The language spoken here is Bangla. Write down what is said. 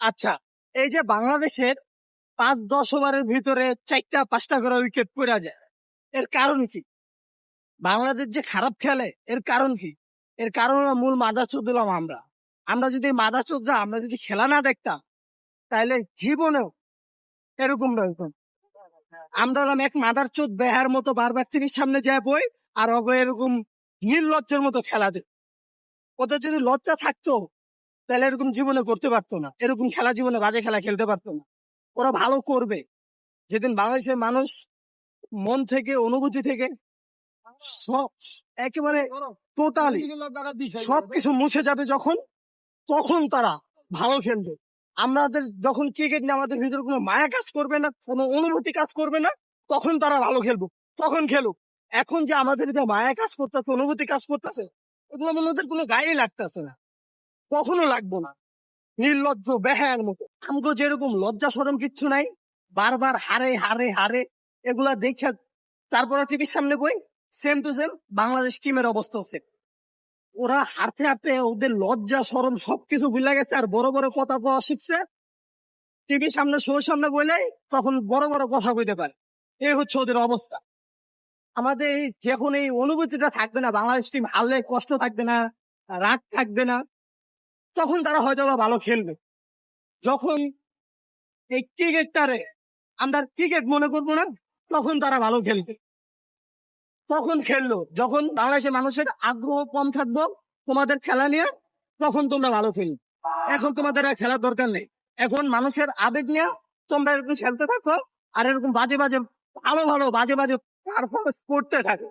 আচ্ছা এই যে বাংলাদেশের পাঁচ দশ ওভারের ভিতরে চারটা, পাঁচটা করে উইকেট পড়া যায়, এর কারণ কি? বাংলাদেশ যে খারাপ খেলে, এর কারণ কি? এর কারণ মূল মাদা দিলাম আমরা। আমরা যদি মাদা চোদ্রা আমরা যদি খেলা না দেখতাম তাহলে জীবনেও এরকম রকম। আমরা হলাম এক মাদার চোদ বেহার মতো বারবার টিভির সামনে যায় বই, আর অগ এরকম নির্লজ্জের মতো খেলা দেয় ওদের যদি লজ্জা থাকতো তাহলে এরকম জীবনে করতে পারতো না। এরকম খেলা জীবনে বাজে খেলা খেলতে পারতো না। ওরা ভালো করবে। যেদিন বাংলাদেশের মানুষ মন থেকে, অনুভূতি থেকে সব, একেবারে টোটালি সবকিছু মুছে যাবে যখন, তখন তারা ভালো খেলবে। আমাদের যখন ক্রিকেট নিয়ে আমাদের ভিতরে কোনো মায়া কাজ করবে না, কোনো অনুভূতি কাজ করবে না, তখন তারা ভালো খেলব, তখন খেলুক। এখন যে আমাদের ভিতরে মায়া কাজ করতেছে, অনুভূতি কাজ করতেছে, এগুলো মনে ওদের কোনো গায়ে লাগতেছে না। কখনো লাগবো না। নির্লজ্জ, বেহায়ার মতো। আমগো যেরকম লজ্জা সরম কিচ্ছু নাই। বারবার হারে হারে হারে এগুলা দেখে তারপরে টিভির সামনে বই সেম টু সেম বাংলাদেশ টিমের অবস্থা হচ্ছে। ওরা হারতে হারতে ওদের লজ্জা সরম সবকিছু ভুলে গেছে আর বড় বড় কথা কওয়া শিখছে। টিভির সামনে শো সামনে বলে তখন বড় বড় কথা কইতে পারে। এই হচ্ছে ওদের অবস্থা। আমাদের যখন এই অনুভূতিটা থাকবে না, বাংলাদেশ টিম হারলে কষ্ট থাকবে না, রাগ থাকবে না তখন তারা হয়তো বা ভালো খেলবে। যখন এই ক্রিকেটটারে আমরা ক্রিকেট মনে করব না, তখন তারা ভালো খেলবে। তখন খেললো, যখন বাংলাদেশের মানুষের আগ্রহ কম থাকব তোমাদের খেলা নিয়ে, তখন তোমরা ভালো খেলবে। এখন তোমাদের আর খেলার দরকার নেই। এখন মানুষের আবেগ নিয়ে তোমরা এরকম খেলতে থাকো, আর এরকম বাজে বাজে, ভালো ভালো বাজে বাজে পারফরমেন্স করতে থাকো।